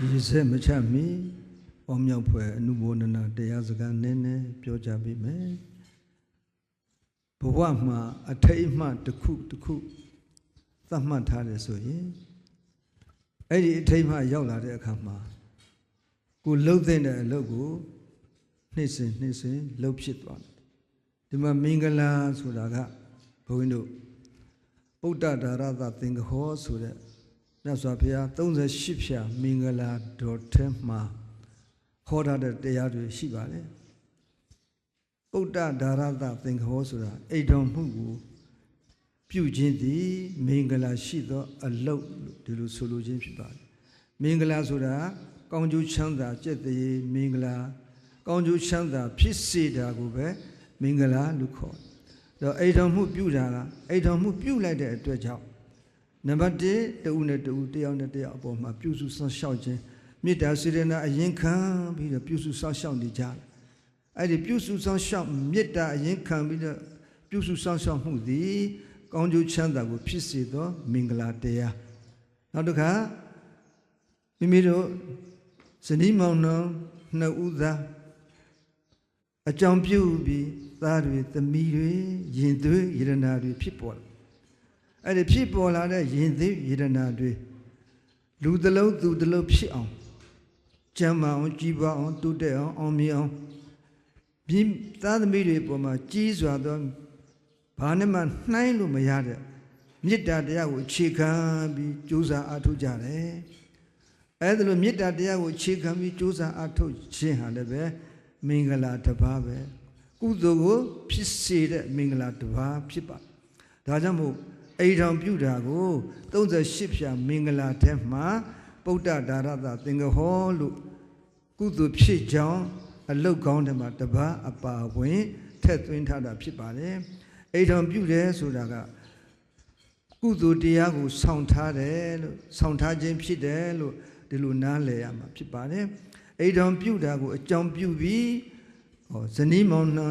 ရည်စက်မချမီပေါင်းမြောက်ဖွဲ့အနုဘောဒနာတရားစကားနည်းနည်းပြောကြပေးမယ်ဘဝမှာအထိတ်အမှတ်တစ်ခုတစ်ခုသတ်မှတ်ထားတယ်ဆိုရင်အဲ့ဒီအထိတ်အမှတ်ရောက်လာတဲ့အခါမှာကိုလှုပ်တဲ့အလုပ်ကိုနှိမ့်စင်နှိမ့်စင်လှုပ်ဖြစ်သွားတယ်ဒီမှာမင်္ဂလာဆိုတာကဘုန်းကြီးတို့ဗုဒ္ဓဒါရသသင်္ကဟောဆိုတဲ့ မြတ်စွာဘုရား38ဖြာမင်္ဂလာတော်ထဲမှာဟောထားတဲ့တရားတွေရှိပါတယ်ဗုဒ္ဓဒါရသသင်္ကဟောဆိုတာအိတ်တော်မှုကိုပြုခြင်းသည်မင်္ဂလာရှိသောအလုတ်ဒီလိုဆိုလိုခြင်းဖြစ်ပါတယ်မင်္ဂလာဆိုတာကောင်းကျိုးချမ်းသာကြက်တည်းမင်္ဂလာ ကောင်းကျိုးချမ်းသာဖြစ်စေတာကိုပဲမင်္ဂလာလို့ခေါ်တယ်တော့အိတ်တော်မှုပြုတာကအိတ်တော်မှုပြုလိုက်တဲ့အတွက်ကြောင့် နံပါတ်1တဦးနဲ့တဦးတယောက်နဲ့တယောက်အပေါ်မှာပြုစုဆောင်းရှောက်ခြင်းမေတ္တာစေရနာအရင်ခံပြီးတော့ပြုစုဆောင်းရှောက်နေကြတယ်အဲ့ဒီပြုစုဆောင်းရှောက်မေတ္တာအရင်ခံပြီးတော့ပြုစုဆောင်းရှောက်မှုသည်ကောင်းကျိုးချမ်းသာကိုဖြစ်စေသော မင်္ဂလာတရားနောက်တစ်ခါမိမိတို့ဇနီးမောင်နှံနှစ်ဦးသားအကြောင်းပြုပြီးသားတွေသမီးတွေယင်သွေးယရနာတွေဖြစ်ပေါ်လာ အဲ့ဒီဖြစ်ပေါ်လာတဲ့ယင်သွေးယရနာတွေလူတစ်လုံးသူတစ်လုံးဖြစ်အောင်ကျမ်းမာအောင်ကြီးပွားအောင်တိုးတက်အောင်အောင်မြင်အောင်ပြီးသားသမီးတွေပေါ်မှာကြီးစွာသောဘာနဲ့မှနှိုင်းလို့မရတဲ့မေတ္တာတရားကိုအခြေခံပြီးကြိုးစားအားထုတ်ကြတယ်အဲ့ဒါလိုမေတ္တာတရားကိုအခြေခံပြီးကြိုးစားအားထုတ်ခြင်းဟာလည်းပဲမင်္ဂလာတစ်ပါးပဲကုသိုလ်ကိုဖြစ်စေတဲ့မင်္ဂလာတစ်ပါးဖြစ်ပါဒါကြောင့်မို့ အိမ်ထောင်ပြုတာကို38ဖြာမင်္ဂလာထဲမှာပုဒ္ဒဒါရသသင်္ကဟောလို့ကုသိုလ်ဖြစ်ကြောင်းအလုတ်ကောင်းတယ်မှာတပါးအပါဝင်ထက်သွင်းထားတာဖြစ်ပါတယ်အိမ်ထောင်ပြုတယ်ဆိုတာကကုသိုလ်တရားကိုဆောင်ထားတယ်လို့ဆောင်ထားခြင်းဖြစ်တယ်လို့ဒီလိုနားလည်ရမှာဖြစ်ပါတယ်အိမ်ထောင်ပြုတာကိုအကြောင်းပြုပြီးဟောဇနီးမောင်နှံ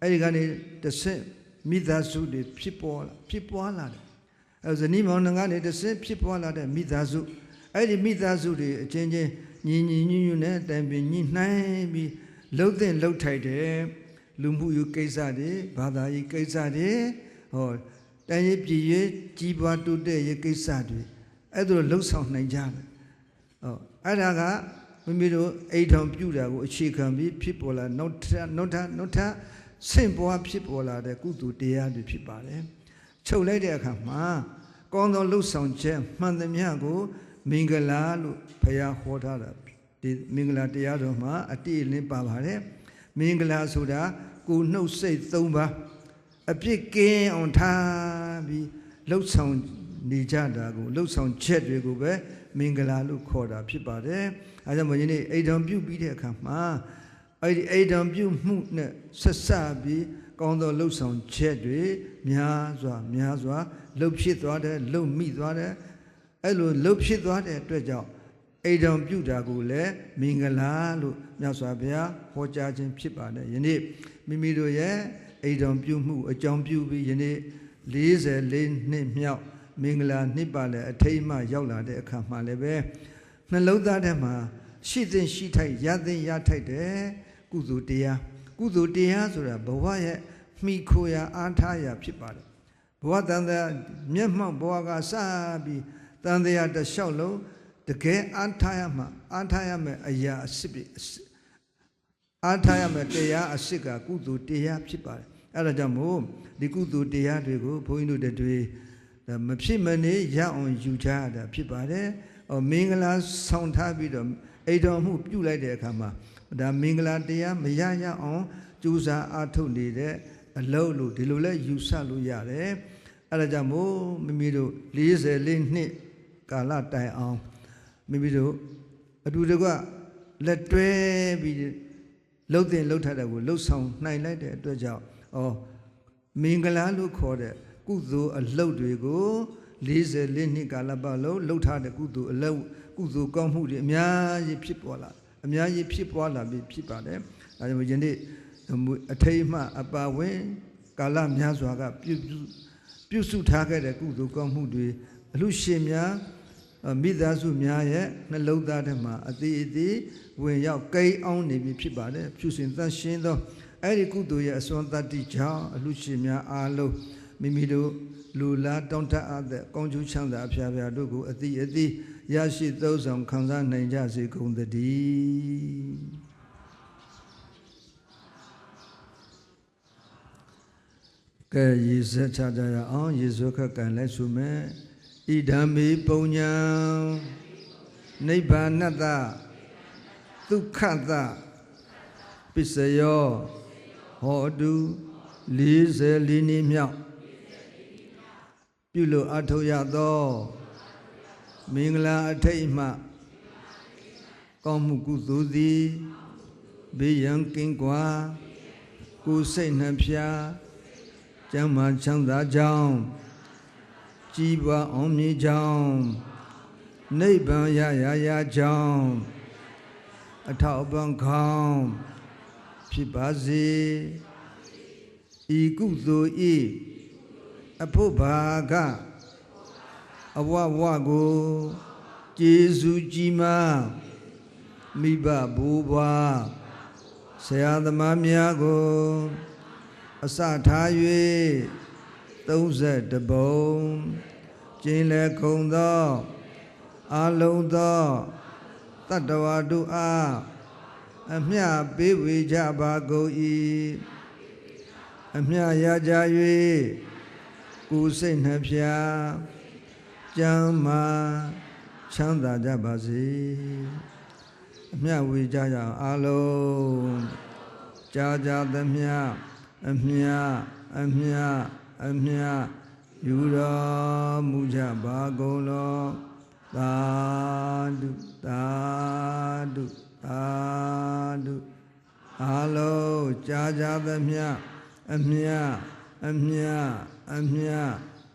အဲ့ဒီကနေတစ်ဆင့် မိသားစုတွေဖြစ်ပေါ်လာဖြစ်ပွားလာတယ်အဲဇနီးမောင်နှံကနေတစ်ဆင့်ဖြစ်ပွားလာတဲ့မိသားစုအဲ့ဒီမိသားစုတွေအချင်းချင်းညီညီညွတ်ညွတ်နဲ့တိုင်ပင်ညှိနှိုင်းပြီးလှုပ်တဲ့လှုပ်ထိုက်တယ်လူမှုရေးကိစ္စတွေဘာသာရေးကိစ္စတွေဟောတိုင်းရေးပြည်ရေးကြီးပွားတိုးတက်ရေးကိစ္စတွေအဲ့ဒါလိုလှုပ်ဆောင်နိုင်ကြတယ်ဟောအဲ့ဒါကမိမိတို့အိမ်ထောင်ပြုတာကိုအခြေခံပြီးဖြစ်ပေါ်လာနောက်ထပ်နောက်ထပ်နောက်ထပ် ဆင့်ပွားဖြစ်ပေါ်လာတဲ့ကုသိုလ်တရားတွေဖြစ်ပါတယ်ချုပ်လိုက်တဲ့အခါမှာကောင်းသောလှုပ်ဆောင်ချက်မှန်သမျှကို မင်္ဂလာလို့ဘုရားဟောထားတာဒီမင်္ဂလာတရားတော်မှာအတိအလင်းပါပါတယ်မင်္ဂလာဆိုတာကိုနှုတ်စိတ်၃ပါးအပြစ်ကင်းအောင်ထားပြီးလှုပ်ဆောင်နေကြတာကိုလှုပ်ဆောင်ချက်တွေကိုပဲမင်္ဂလာလို့ခေါ်တာဖြစ်ပါတယ်အဲကြောင့်မင်းကြီးအိမ်တော်ပြုပြီးတဲ့အခါမှာ အဲ့ဒီအိမ်တော်ပြုမှုနဲ့ဆက်စပ်ပြီးကောင်းသောလှုပ်ဆောင်ချက်တွေများစွာများစွာလှုပ်ဖြစ်သွားတယ်လှုပ်မိသွားတယ်အဲ့လိုလှုပ်ဖြစ်သွားတဲ့အတွက်ကြောင့်အိမ်တော်ပြုတာကိုလည်းမင်္ဂလာလို့မြတ်စွာဘုရားဟောကြားခြင်းဖြစ်ပါတယ်ယနေ့မိမိတို့ရဲ့အိမ်တော်ပြုမှုအကြောင်းပြုပြီးယနေ့44နှစ်မြောက်မင်္ဂလာနှစ်ပါလဲအထိတ်မှရောက်လာတဲ့အခါမှလည်းပဲနှလုံးသားထဲမှာရှိသင့်ရှိထိုက်ရသင့်ရထိုက်တယ် ကုသိုလ်တရားကုသိုလ်တရားဆိုတာဘဝရဲ့မိခိုရာအားထားရာဖြစ်ပါတယ်ဘဝတန်တဲ့မျက်မှောက်ဘဝကစပြီးတန်တရားတစ်လျှောက်လုံးတကယ်အားထားရမှာအားထားရမယ်အရာအစစ်ပြီအားထားရမယ်တရားအစစ်ကကုသိုလ်တရားဖြစ်ပါတယ်အဲ့ဒါကြောင့်မို့ဒီကုသိုလ်တရားတွေကိုဘုန်းကြီးတို့တွေဒါမဖြစ်မနေရအောင်ယူချရတာဖြစ်ပါတယ်။ဟောမင်္ဂလာဆောင်ထားပြီးတော့အိတော်မှုပြုလိုက်တဲ့အခါမှာ ဒါမင်္ဂလာတရားမရရအောင်ကြိုးစားအားထုတ်နေတဲ့အလုပ်လို့ဒီလိုလဲယူဆလို့ရတယ်။အဲဒါကြောင့်မို့မိမိတို့44နှစ်ကာလတိုင်အောင်မိမိတို့အတူတကွလက်တွဲပြီးလှုပ်တဲ့လှုပ်ထတဲ့ကိုလှုပ်ဆောင်နိုင်လိုက်တဲ့အတွက်ကြောင့်ဩမင်္ဂလာလို့ခေါ်တဲ့ကုသိုလ်အလုပ်တွေကို44နှစ်ကာလပတ်လုံးလှုပ်ထားတဲ့ကုသိုလ်အလုပ်ကုသိုလ်ကောင်းမှုတွေအများကြီးဖြစ်ပေါ်လာ အများကြီးဖြစ်ပွားလာပြီးဖြစ်ပါတယ်။ဒါကြောင့်ယနေ့အထိတ်မှအပါဝင်ကာလများစွာကပြုပြုစုထားခဲ့တဲ့ကုသိုလ်ကောင်းမှုတွေအလူရှင်များအဲမိသားစုများရဲ့နှလုံးသားထဲမှာအသေးအသေးဝင်ရောက်ကိန်းအောင်နေပြီဖြစ်ပါတယ်ဖြူစင်သန့်ရှင်းသောအဲ့ဒီကုသိုလ်ရဲ့အစွမ်းတတ္တိကြောင့်အလူရှင်များအားလုံးမိမိတို့လူလားတောင်းတအပ်တဲ့ကောင်းကျိုးချမ်းသာအဖျားဖျားတို့ကိုအတိအတိ ရရှိသုံးဆောင်ခံစားနိုင်ကြစေကုန်သတည်းကဲရေစက်ချကြရအောင်ရေစွက်ခက်ကံလဲဆုမယ်ဣဒံမေပုံညာနိဗ္ဗာနတ္တဒုက္ခတပစ္စယောဟောတု44နည်းမြောက်ပြုလို့အထောက်ရသော မင်္ဂလာအထိတ်အမှကောင်းမှုကုသိုလ်သည်ဘေးရန်ကင်းကွာကိုယ်စိတ်နှဖျားကျမ်းမာချမ်းသာကြောင်းကြီးပွားအောင်မြင်ကြောင်းနိဗ္ဗာန်ရရရကြောင်းအထောက်အပံ့ခေါင်းဖြစ်ပါစေဤကုသိုလ်ဤအဖို့ဘာက အဝဝကိုကျေးဇူးကြီးမားမိဘဘိုးဘွားဆရာသမားများကိုအစထား၍30ပုံကျင်းလဲခုံသောအာလုံးသောတတ္တဝါတို့အားအမျှပေးဝေကြပါကုန်၏အမျှရကြ၍ကိုယ်စိတ်နှဖျား ကျမ်းမာချမ်းသာကြပါစေအမျှဝေကြကြအောင်အာလုံးကြာကြာသမျှအမျှအမျှအမျှယူတော်မူကြပါကုန်လောသာဓုသာဓုသာဓုအာလုံးကြာကြာသမျှအမျှအမျှအမျှ